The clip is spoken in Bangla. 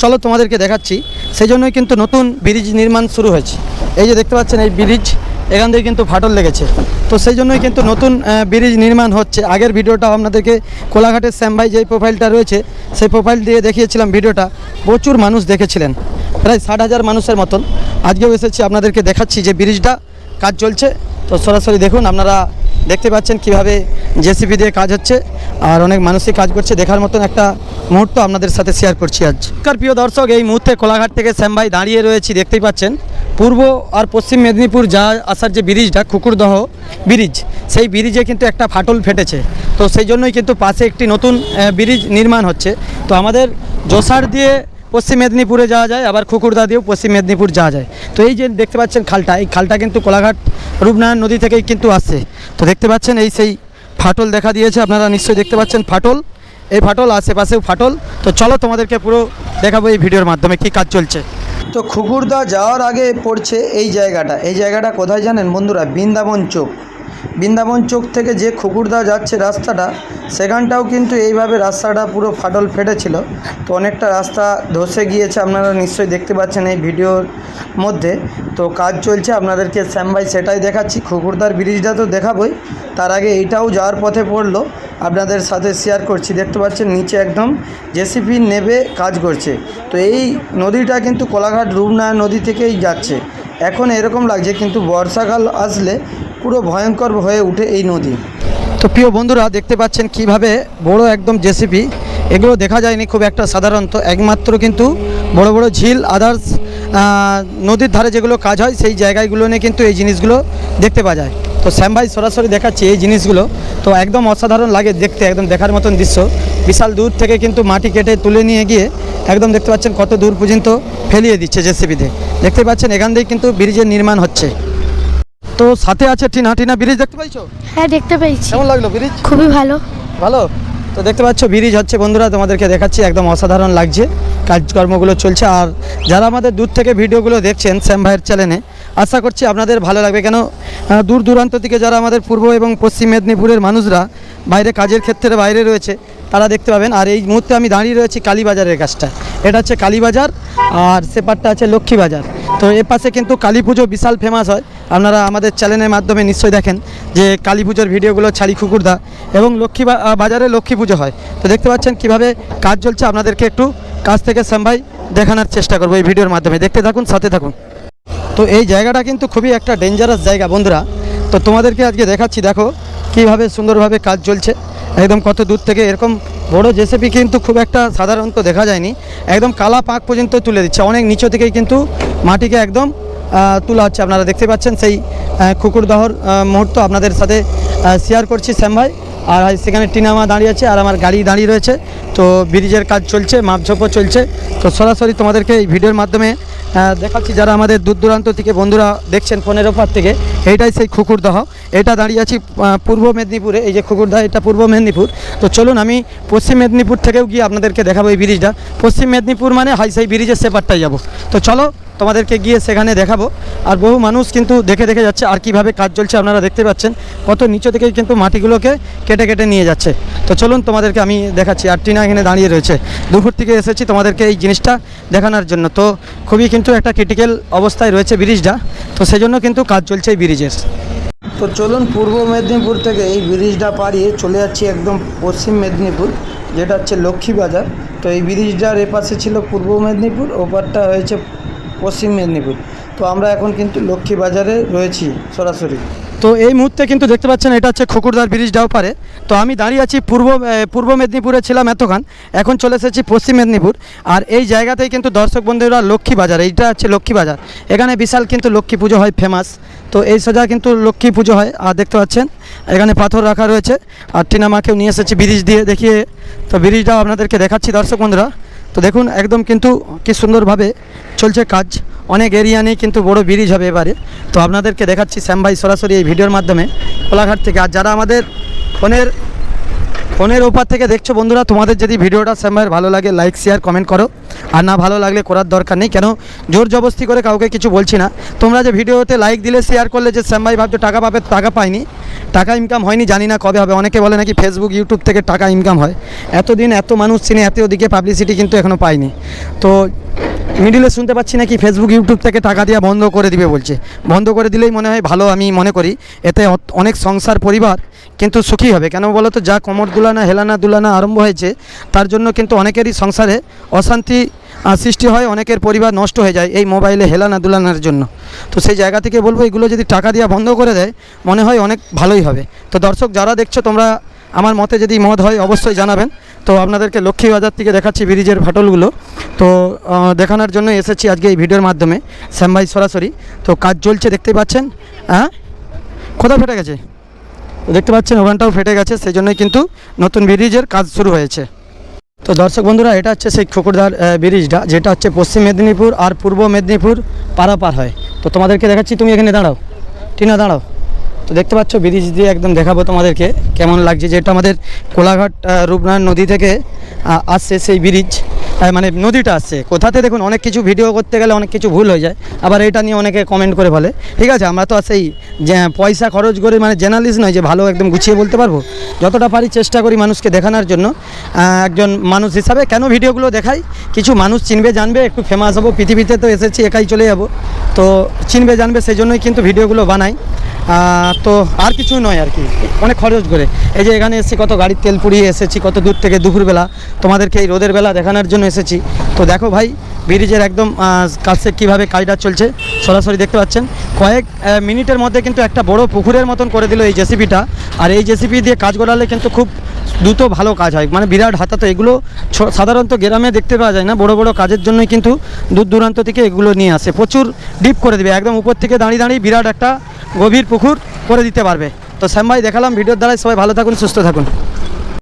চলো তোমাদেরকে দেখাচ্ছি। সেই জন্যই কিন্তু নতুন ব্রিজ নির্মাণ শুরু হয়েছে। এই যে দেখতে পাচ্ছেন এই ব্রিজ, এখান থেকে কিন্তু ফাটল লেগেছে। তো সেই জন্যই কিন্তু নতুন ব্রিজ নির্মাণ হচ্ছে। আগের ভিডিওটা আপনাদেরকে কোলাঘাটের শ্যাম ভাই যেই প্রোফাইলটা রয়েছে, সেই প্রোফাইল দিয়ে দেখিয়েছিলাম ভিডিওটা। প্রচুর মানুষ দেখেছিলেন। প্রায় ষাট হাজার মানুষের মতন। আজকেও এসেছি আপনাদেরকে দেখাচ্ছি যে ব্রিজটা, কাজ চলছে। তো সরাসরি দেখুন, আপনারা দেখতে পাচ্ছেন কীভাবে জেসিপি দিয়ে কাজ হচ্ছে। আর অনেক মানুষই কাজ করছে। দেখার মতন একটা মুহূর্ত আপনাদের সাথে শেয়ার করছি আজ। প্রিয় দর্শক, এই মুহূর্তে কোলাঘাট থেকে শ্যাম ভাই দাঁড়িয়ে রয়েছি, দেখতেই পাচ্ছেন। পূর্ব আর পশ্চিম মেদিনীপুর যা আসার যে ব্রিজটা, কুকুরদহ ব্রিজ, সেই ব্রিজে কিন্তু একটা ফাটল ফেটেছে। তো সেই জন্যই কিন্তু পাশে একটি নতুন ব্রিজ নির্মাণ হচ্ছে। তো আমাদের জোসার দিয়ে পশ্চিম মেদিনীপুরে যাওয়া যায়, আবার খুকুরদা দিয়েও পশ্চিম মেদিনীপুর যাওয়া যায়। তো এই যে দেখতে পাচ্ছেন খালটা, এই খালটা কিন্তু কোলাঘাট রূপনারায়ণ নদী থেকেই কিন্তু আসছে। তো দেখতে পাচ্ছেন, এই সেই ফাটল দেখা দিয়েছে, আপনারা নিশ্চয়ই দেখতে পাচ্ছেন ফাটল। এই ফাটল, আশেপাশেও ফাটল। তো চলো তোমাদেরকে পুরো দেখাবো এই ভিডিওর মাধ্যমে কি কাজ চলছে। তো খুকুরদা যাওয়ার আগে পড়ছে এই জায়গাটা। এই জায়গাটা কোথায় জানেন বন্ধুরা? বৃন্দাবন চোক। বৃন্দাবন চোক থেকে যে খুকুরদা যাচ্ছে রাস্তাটা, সেখানটাও কিন্তু এইভাবে রাস্তাটা পুরো ফাটল ফেটেছিল। তো অনেকটা রাস্তা ধসে গিয়েছে, আপনারা নিশ্চয়ই দেখতে পাচ্ছেন এই ভিডিওর মধ্যে। তো কাজ চলছে, আপনাদেরকে শ্যাম ভাই সেটাই দেখাচ্ছি। খুকুরদার ব্রিজটা তো দেখাবই। তার আগে এইটাও যাওয়ার পথে পড়ল। আপনাদের সাথে শেয়ার করছি। দেখতে পাচ্ছেন নিচে একদম জেসিপি নেবে কাজ করছে। তো এই নদীটা কিন্তু কোলাঘাট রূপনারায়ণ নদী থেকেই যাচ্ছে। এখন এরকম লাগছে কিন্তু বর্ষাকাল আসলে পুরো ভয়ঙ্কর হয়ে উঠে এই নদী। তো প্রিয় বন্ধুরা, দেখতে পাচ্ছেন কীভাবে বড় একদম জেসিপি এগুলো দেখা যায়নি, খুব একটা সাধারণত একমাত্র কিন্তু বড় বড় ঝিল আদার্স নদীর ধারে যেগুলো কাজ হয়, সেই জায়গাগুলো নিয়ে কিন্তু এই জিনিসগুলো দেখতে পাওয়া যায়। তো শ্যাম ভাই সরাসরি দেখাচ্ছি এই জিনিসগুলো। তো একদম অসাধারণ লাগে দেখতে একদম দেখার মতন দৃশ্য। বিশাল দূর থেকে কিন্তু মাটি কেটে তুলে নিয়ে গিয়ে একদম দেখতে পাচ্ছেন কত দূর পর্যন্ত ফেলিয়ে দিচ্ছে জেসিপিতে দেখতে পাচ্ছেন এখান থেকে কিন্তু ব্রিজের নির্মাণ হচ্ছে। তো সাথে আছে টিনা। টিনা ব্রিজ দেখতে পাইছো? হ্যাঁ দেখতে পেয়েছি কেমন লাগল ব্রিজ? খুবই ভালো। ভালো? তো দেখতে পাচ্ছ ব্রিজ হচ্ছে বন্ধুরা তোমাদেরকে দেখাচ্ছি একদম অসাধারণ লাগছে। কাজকর্মগুলো চলছে। আর যারা আমাদের দূর থেকে ভিডিওগুলো দেখছেন শ্যাম ভাইয়ের চ্যানেলে আশা করছি আপনাদের ভালো লাগবে। কেন দূর দূরান্ত থেকে যারা আমাদের পূর্ব এবং পশ্চিম মেদিনীপুরের মানুষরা বাইরে কাজের ক্ষেত্রে বাইরে রয়েছে, তারা দেখতে পাবেন। আর এই মুহূর্তে আমি দাঁড়িয়ে রয়েছি কালীবাজারের কাজটা। এটা হচ্ছে কালীবাজার আর সেপারটা আছে লক্ষ্মীবাজার। তো এ পাশে কিন্তু কালী পুজো বিশাল ফেমাস হয়। আপনারা আমাদের চ্যানেলের মাধ্যমে নিশ্চয়ই দেখেন যে কালী পুজোর ভিডিওগুলো ছাড়ি খুকুরদা এবং লক্ষ্মী বাজারে লক্ষ্মী পুজো হয়। তো দেখতে পাচ্ছেন কীভাবে কাজ চলছে। আপনাদেরকে একটু কাজ থেকে শ্যামভাই দেখানোর চেষ্টা করব এই ভিডিওর মাধ্যমে। দেখতে থাকুন, সাথে থাকুন। তো এই জায়গাটা কিন্তু খুবই একটা ডেঞ্জারাস জায়গা বন্ধুরা। তো তোমাদেরকে আজকে দেখাচ্ছি, দেখো কীভাবে সুন্দরভাবে কাজ চলছে। একদম কত দূর থেকে এরকম বড় জেসিপি কিন্তু খুব একটা সাধারণত দেখা যায়নি। একদম কালা পাক পর্যন্ত তুলে দিচ্ছে। অনেক নিচু থেকেই কিন্তু মাটিকে একদম তোলা হচ্ছে। আপনারা দেখতে পাচ্ছেন সেই কুকুরদহর মুহূর্ত আপনাদের সাথে শেয়ার করছি শ্যাম ভাই। আর সেখানে টিনামা দাঁড়িয়ে আছে আর আমার গাড়ি দাঁড়িয়ে রয়েছে। তো ব্রিজের কাজ চলছে, মাপঝোপও চলছে। তো সরাসরি তোমাদেরকে এই ভিডিওর মাধ্যমে দেখাচ্ছি যারা আমাদের দূর দূরান্ত থেকে বন্ধুরা দেখছেন ফোনের ওপার থেকে, এইটাই সেই খুকুরদহ। এটা দাঁড়িয়ে আছি পূর্ব মেদিনীপুরে, এই যে খুকুরদহ, এটা পূর্ব মেদিনীপুর। তো চলুন আমি পশ্চিম মেদিনীপুর থেকেও গিয়ে আপনাদেরকে দেখাবো এই ব্রিজটা। পশ্চিম মেদিনীপুর মানে হাই সেই ব্রিজের সেপারটাই যাব। তো চলো তোমাদেরকে গিয়ে সেখানে দেখাবো। আর বহু মানুষ কিন্তু দেখে দেখে যাচ্ছে আর কীভাবে কাজ চলছে আপনারা দেখতে পাচ্ছেন। কত নিচু থেকে কিন্তু মাটিগুলোকে কেটে কেটে নিয়ে যাচ্ছে। তো চলুন তোমাদেরকে আমি দেখাচ্ছি। আর টিনা এখানে দাঁড়িয়ে রয়েছে। দুপুর থেকে এসেছি তোমাদেরকে এই জিনিসটা দেখানোর জন্য। তো খুবই কিন্তু একটা ক্রিটিক্যাল অবস্থায় রয়েছে ব্রিজটা। তো সেজন্য কিন্তু কাজ চলছে এই ব্রিজের। তো চলুন পূর্ব মেদিনীপুর থেকে এই ব্রিজটা পাড়িয়ে চলে যাচ্ছি একদম পশ্চিম মেদিনীপুর, যেটা হচ্ছে লক্ষ্মীবাজার। তো এই ব্রিজটার এপাশে ছিল পূর্ব মেদিনীপুর, ওপারটা হয়েছে পশ্চিম মেদিনীপুর। তো আমরা এখন কিন্তু লক্ষ্মী বাজারে রয়েছি সরাসরি। তো এই মুহূর্তে কিন্তু দেখতে পাচ্ছেন, এটা হচ্ছে খকুরদার ব্রিজটাও পারে। তো আমি দাঁড়িয়ে আছি পূর্ব পূর্ব মেদিনীপুরে ছিলাম এতক্ষণ, এখন চলে এসেছি পশ্চিম মেদিনীপুর। আর এই জায়গাতেই কিন্তু দর্শক বন্ধুরা লক্ষ্মী বাজার, এইটা হচ্ছে লক্ষ্মী বাজার। এখানে বিশাল কিন্তু লক্ষ্মী পুজো হয় ফেমাস তো এই সোজা কিন্তু লক্ষ্মী পুজো হয়, আর দেখতে পাচ্ছেন, এখানে পাথর রাখা রয়েছে। আর টিনা মাকেও নিয়ে এসেছি ব্রিজ দিয়ে দেখিয়ে। তো ব্রিজটাও আপনাদেরকে দেখাচ্ছি দর্শক বন্ধুরা। তো দেখুন, একদম কিন্তু কি সুন্দরভাবে চলছে কাজ। অনেক এরিয়া নেই কিন্তু বড় ব্রিজ হবে এবারে। তো আপনাদেরকে দেখাচ্ছি, শ্যাম ভাই সরাসরি এই ভিডিওর মাধ্যমে কোলাঘাট থেকে। আর যারা আমাদের ফোনের ফোনের ওপার থেকে দেখছ বন্ধুরা, তোমাদের যদি ভিডিওটা ভাইয়ের ভালো লাগে লাইক শেয়ার কমেন্ট করো। আর না ভালো লাগলে করার দরকার নেই, কেন? জোর জবস্তি করে কাউকে কিছু বলছি না। তোমরা যে ভিডিওতে লাইক দিলে শেয়ার করলে, যে শ্যাম ভাই ভাবছ টাকা পাবে, টাকা পাইনি। টাকা ইনকাম হয়নি, জানি না কবে হবে। অনেকে বলে নাকি ফেসবুক ইউটিউব থেকে টাকা ইনকাম হয়। এতদিন এত মানুষ চিনে, এত ওদিকে পাবলিসিটি কিন্তু এখনও পাইনি। তো মিডিলে শুনতে পাচ্ছি নাকি ফেসবুক ইউটিউব থেকে টাকা দেওয়া বন্ধ করে দিবে বলছে। বন্ধ করে দিলেই মনে হয় ভালো, আমি মনে করি। এতে অনেক সংসার, পরিবার কিন্তু সুখী হবে। কেন বলো তো, যা কোমর দুলানা, হেলানা দুলানা আরম্ভ হয়েছে, তার জন্য কিন্তু অনেকেরই সংসারে অশান্তি সৃষ্টি হয়, অনেকের পরিবার নষ্ট হয়ে যায় এই মোবাইলে হেলানা দুলানার জন্য। তো সেই জায়গা থেকে বলব, এগুলো যদি টাকা দেওয়া বন্ধ করে দেয়, মনে হয় অনেক ভালোই হবে। তো দর্শক, যারা দেখছ, তোমরা আমার মতে যদি মত হয়, অবশ্যই জানাবেন। তো আপনাদেরকে লক্ষ্মী বাজার থেকে দেখাচ্ছি ব্রিজের ফাটলগুলো। তো দেখানোর জন্য এসেছি আজকে এই ভিডিওর মাধ্যমে। শ্যাম ভাই সরাসরি। তো কাজ চলছে দেখতে পাচ্ছেন হ্যাঁ কোথাও ফেটে গেছে? দেখতে পাচ্ছেন ওখানটাও ফেটে গেছে সেই জন্যই কিন্তু নতুন ব্রিজের কাজ শুরু হয়েছে। তো দর্শক বন্ধুরা এটা হচ্ছে সেই খুকুরদার ব্রিজটা যেটা হচ্ছে পশ্চিম মেদিনীপুর আর পূর্ব মেদিনীপুর পারাপার হয়। তো তোমাদেরকে দেখাচ্ছি তুমি এখানে দাঁড়াও। টিনা দাঁড়াও। তো দেখতে পাচ্ছ ব্রিজ দিয়ে একদম দেখাবো তোমাদেরকে কেমন লাগছে যেটা আমাদের কোলাঘাট আহ, রূপনারায়ণ নদী থেকে আসছে সেই ব্রিজ। মানে নদীটা আসছে কোথাতে দেখুন অনেক কিছু ভিডিও করতে গেলে অনেক কিছু ভুল হয়ে যায়। আবার এটা নিয়ে অনেকে কমেন্ট করে বলে। ঠিক আছে, আমরা তো আর সেই, যে, পয়সা খরচ করে মানে জার্নালিস্ট নয় যে ভালো একদম গুছিয়ে বলতে পারব। যতটা পারি চেষ্টা করি মানুষকে দেখানোর জন্য। একজন মানুষ হিসাবে কেন ভিডিওগুলো দেখাই? কিছু মানুষ চিনবে, জানবে, একটু ফেমাস হব। পৃথিবীতে তো এসেছি, একাই চলে যাব। তো চিনবে, জানবে, সেই জন্যই কিন্তু ভিডিওগুলো বানাই। তো আর কিছু নয় আর কি, অনেক খরচ করে। এই যে এখানে এসেছি, কত গাড়ির তেল পুড়িয়ে এসেছি, কত দূর থেকে দুপুরবেলা। তোমাদেরকে এই রোদের বেলা দেখানোর জন্য এসেছি। তো দেখো ভাই, ব্রিজের একদম কাছে কীভাবে কাজটা চলছে, সরাসরি দেখতে পাচ্ছেন। কয়েক মিনিটের মধ্যে কিন্তু একটা বড় পুকুরের মতন করে দিল এই জেসিপিটা। আর এই জেসিপি দিয়ে কাজ করালে কিন্তু খুব দ্রুত ভালো কাজ হয়। মানে বিরাট হাতাতে এগুলো সাধারণত গ্রামে দেখতে পাওয়া যায় না। বড় বড় কাজের জন্যই কিন্তু দূর দূরান্ত থেকে এগুলো নিয়ে আসে। প্রচুর ডিপ করে দেবে। একদম উপর থেকে দাঁড়িয়ে দাঁড়িয়ে বিরাট একটা গভীর পুকুর করে দিতে পারবে। তো শ্যাম ভাই দেখালাম ভিডিওর দ্বারাই সবাই ভালো থাকুন, সুস্থ থাকুন।